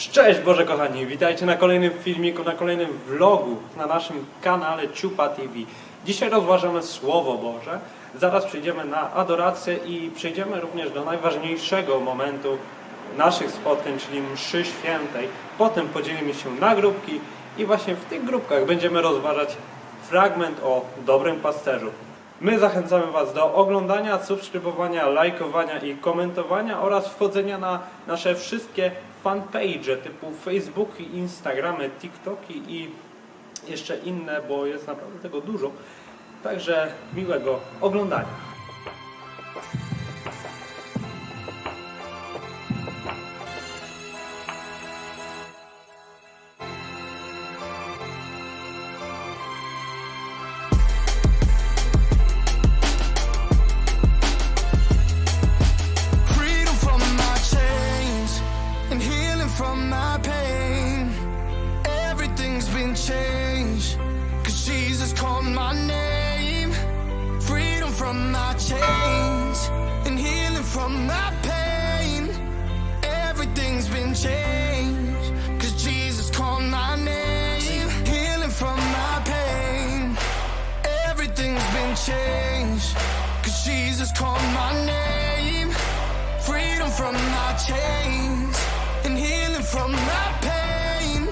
Szczęść Boże kochani, witajcie na kolejnym filmiku, na kolejnym vlogu na naszym kanale Ciupa TV. Dzisiaj rozważamy Słowo Boże, zaraz przejdziemy na adorację i przejdziemy również do najważniejszego momentu naszych spotkań, czyli mszy świętej. Potem podzielimy się na grupki i właśnie w tych grupkach będziemy rozważać fragment o dobrym pasterzu. My zachęcamy Was do oglądania, subskrybowania, lajkowania i komentowania oraz wchodzenia na nasze wszystkie fanpage typu Facebooki, Instagramy, TikToki i jeszcze inne, bo jest naprawdę tego dużo. Także miłego oglądania. And healing from my pain.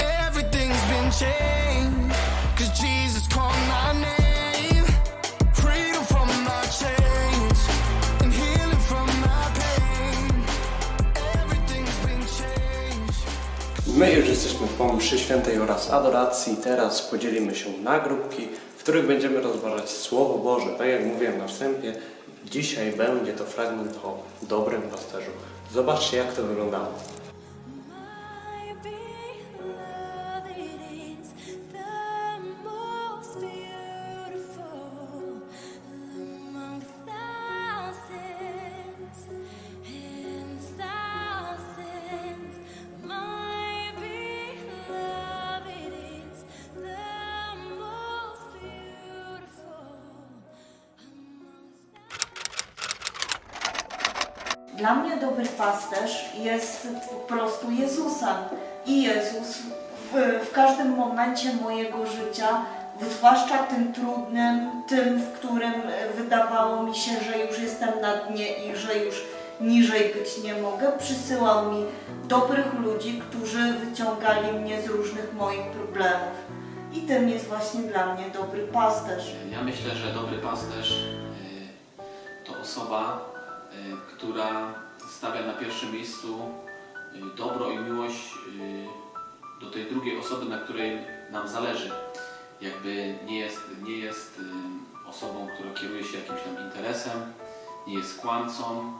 Everything's been changed. Cause Jesus called my name. My już jesteśmy po mszy świętej oraz adoracji. Teraz podzielimy się na grupki, w których będziemy rozważać Słowo Boże. Tak jak mówiłem na wstępie, dzisiaj będzie to fragment o dobrym pasterzu. Zobaczcie jak to wyglądało. Dla mnie dobry pasterz jest po prostu Jezusem. I Jezus w, w każdym momencie mojego życia, zwłaszcza tym trudnym, tym, w którym wydawało mi się, że już jestem na dnie i że już niżej być nie mogę, przysyłał mi dobrych ludzi, którzy wyciągali mnie z różnych moich problemów. I tym jest właśnie dla mnie dobry pasterz. Ja myślę, że dobry pasterz y, to osoba, która stawia na pierwszym miejscu y, dobro i miłość y, do tej drugiej osoby, na której nam zależy. Jakby nie jest, nie jest y, osobą, która kieruje się jakimś tam interesem, nie jest kłamcą,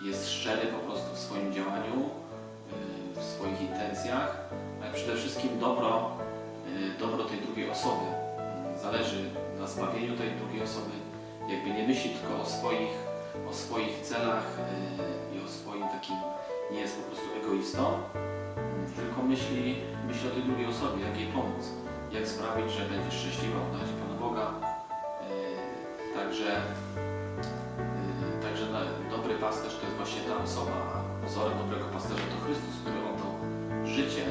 jest szczery po prostu w swoim działaniu, y, w swoich intencjach, ale przede wszystkim dobro, y, dobro tej drugiej osoby. Zależy na zbawieniu tej drugiej osoby, jakby nie myśli tylko o swoich, o swoich celach y, i o swoim takim, nie jest po prostu egoistą, tylko myśli, myśli o tej drugiej osobie, jak jej pomóc, jak sprawić, że będzie szczęśliwa narodzie Pana Boga. Y, Także, y, także dobry pasterz to jest właśnie ta osoba, a wzorem dobrego pasterza to Chrystus, który oddał życie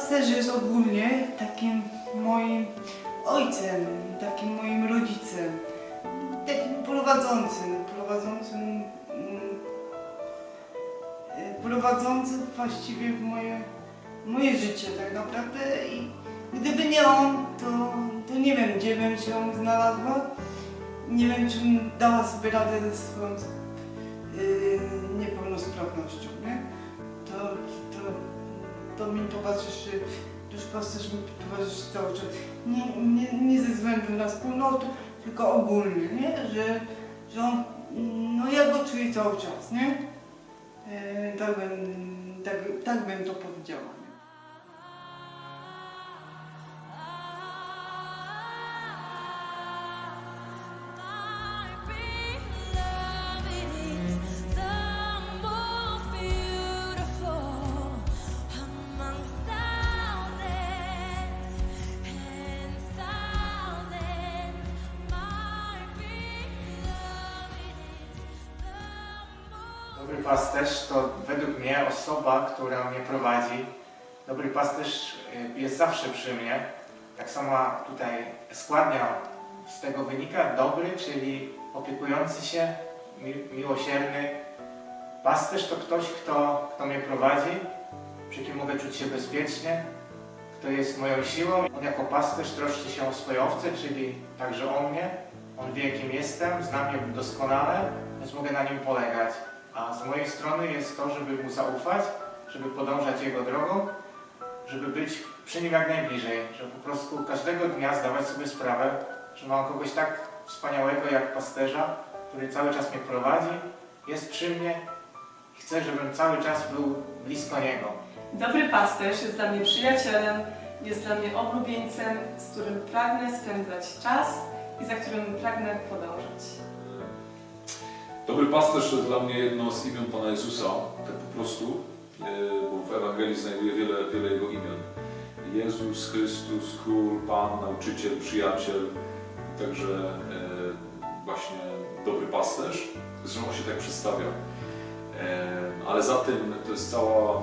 Pasterz jest ogólnie takim moim ojcem, takim moim rodzicem, takim prowadzącym, prowadzącym, mm, e, prowadzącym właściwie moje, moje życie tak naprawdę. I gdyby nie on, to, to nie wiem, gdzie bym się znalazła, nie wiem, czy bym dała sobie radę ze swoją yy, niepełnosprawnością, to mi towarzyszy, już pasterz mi towarzyszy cały czas. Nie, nie, nie ze względu na wspólnotę, tylko ogólnie, nie? Że, że on, no ja go czuję cały czas, nie? E, tak, bym, tak, tak bym to powiedziała. Dobry pasterz to według mnie osoba, która mnie prowadzi. Dobry pasterz y, jest zawsze przy mnie. Tak samo tutaj składnia z tego wynika dobry, czyli opiekujący się, mi, miłosierny. Pasterz to ktoś, kto, kto mnie prowadzi, przy kim mogę czuć się bezpiecznie, kto jest moją siłą. On jako pasterz troszczy się o swoje owce, czyli także o mnie. On wie, kim jestem, zna mnie doskonale, więc mogę na nim polegać. A z mojej strony jest to, żeby mu zaufać, żeby podążać jego drogą, żeby być przy nim jak najbliżej, żeby po prostu każdego dnia zdawać sobie sprawę, że mam kogoś tak wspaniałego jak pasterza, który cały czas mnie prowadzi, jest przy mnie i chce, żebym cały czas był blisko niego. Dobry pasterz jest dla mnie przyjacielem, jest dla mnie oblubieńcem, z którym pragnę spędzać czas i za którym pragnę podążać. Dobry pasterz to jest dla mnie jedno z imion Pana Jezusa, tak po prostu, e, bo w Ewangelii znajduję wiele, wiele Jego imion. Jezus, Chrystus, Król, Pan, Nauczyciel, Przyjaciel, także e, właśnie dobry pasterz. Zresztą on się tak przedstawia. E, ale za tym to jest cała,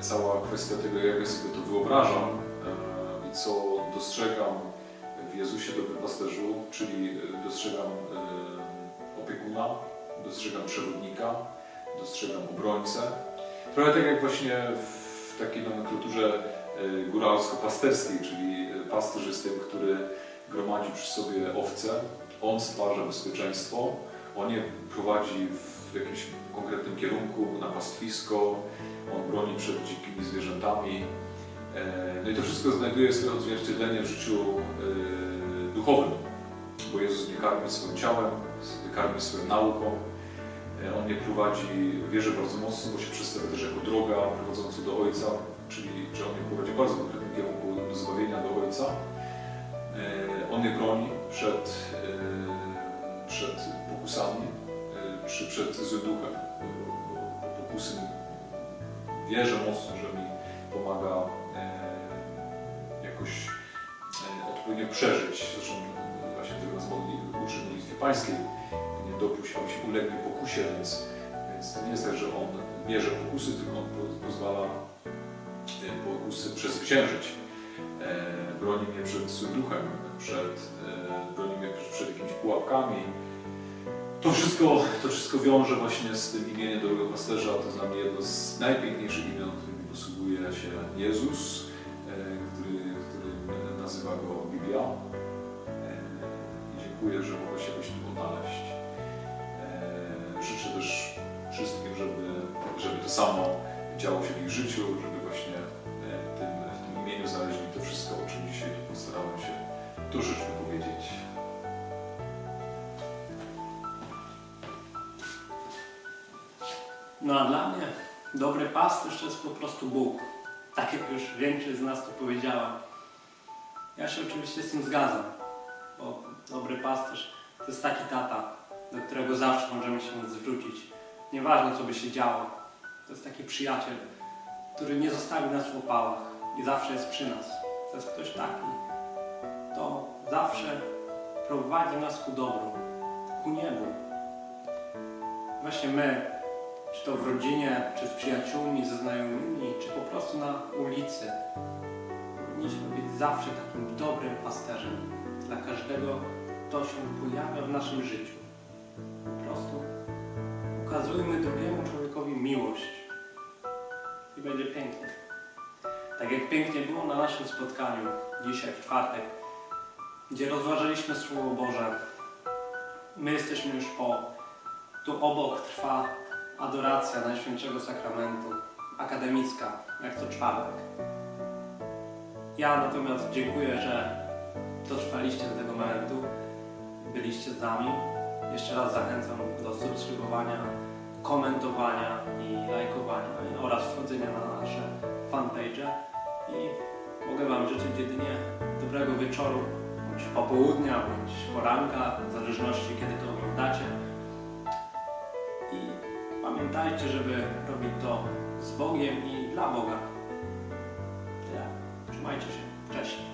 cała kwestia tego, jak ja sobie to wyobrażam i co dostrzegam w Jezusie, dobrym pasterzu, czyli dostrzegam opiekuna, dostrzegam przewodnika, dostrzegam obrońcę. Trochę tak jak właśnie w takiej nomenklaturze e, góralsko-pasterskiej, czyli e, pasterz jest tym, który gromadzi przy sobie owce, on stwarza bezpieczeństwo, on je prowadzi w jakimś konkretnym kierunku, na pastwisko, on broni przed dzikimi zwierzętami. E, No i to wszystko znajduje swoje odzwierciedlenie w życiu duchowym, bo Jezus nie karmi swoim ciałem, karmi swoją nauką. E, On mnie prowadzi, wierzę bardzo mocno, bo się przedstawia też jako droga prowadząca do Ojca, czyli że On mnie prowadzi bardzo konkretnym kierunku do zbawienia do Ojca. E, On mnie broni przed, e, przed pokusami, czy przed złym duchem. Pokusy wierzę mocno, że mi pomaga jakoś odpowiednio przeżyć. Zresztą pańskiej. Nie dopuść, abyśmy ulegli pokusie, więc, więc to nie jest tak, że on mierzy pokusy, tylko on po, pozwala e, pokusy przezwyciężyć. E, broni mnie przed duchem, przed, e, broni mnie przed jakimiś pułapkami. To wszystko, to wszystko wiąże właśnie z tym imieniem dobrego pasterza. To dla mnie jedno z najpiękniejszych imion, którymi posługuje się Jezus, działo się w ich życiu, żeby właśnie e, tym, w tym imieniu znaleźli to wszystko, o czym dzisiaj postarałem się troszeczkę powiedzieć. No a dla mnie dobry pasterz to jest po prostu Bóg. Tak jak już większość z nas to powiedziała. Ja się oczywiście z tym zgadzam, bo dobry pasterz to jest taki tata, do którego zawsze możemy się zwrócić. Nieważne co by się działo. To jest taki przyjaciel, który nie zostawi nas w opałach i zawsze jest przy nas. To jest ktoś taki, to zawsze prowadzi nas ku dobru, ku niebu. Właśnie my, czy to w rodzinie, czy z przyjaciółmi, ze znajomymi, czy po prostu na ulicy. Powinniśmy być zawsze takim dobrym pasterzem dla każdego, kto się pojawia w naszym życiu. Po prostu ukazujmy drugiemu człowiekowi miłość i będzie pięknie. Tak jak pięknie było na naszym spotkaniu dzisiaj w czwartek, gdzie rozważaliśmy Słowo Boże. My jesteśmy już po. Tu obok trwa adoracja Najświętszego Sakramentu, akademicka, jak co czwartek. Ja natomiast dziękuję, że dotrwaliście do tego momentu, byliście z nami. Jeszcze raz zachęcam do subskrybowania, komentowania i lajkowania oraz wchodzenia na nasze fanpage. I mogę Wam życzyć jedynie dobrego wieczoru, bądź popołudnia, bądź poranka, w zależności kiedy to oglądacie. I pamiętajcie, żeby robić to z Bogiem i dla Boga. Tyle. Trzymajcie się.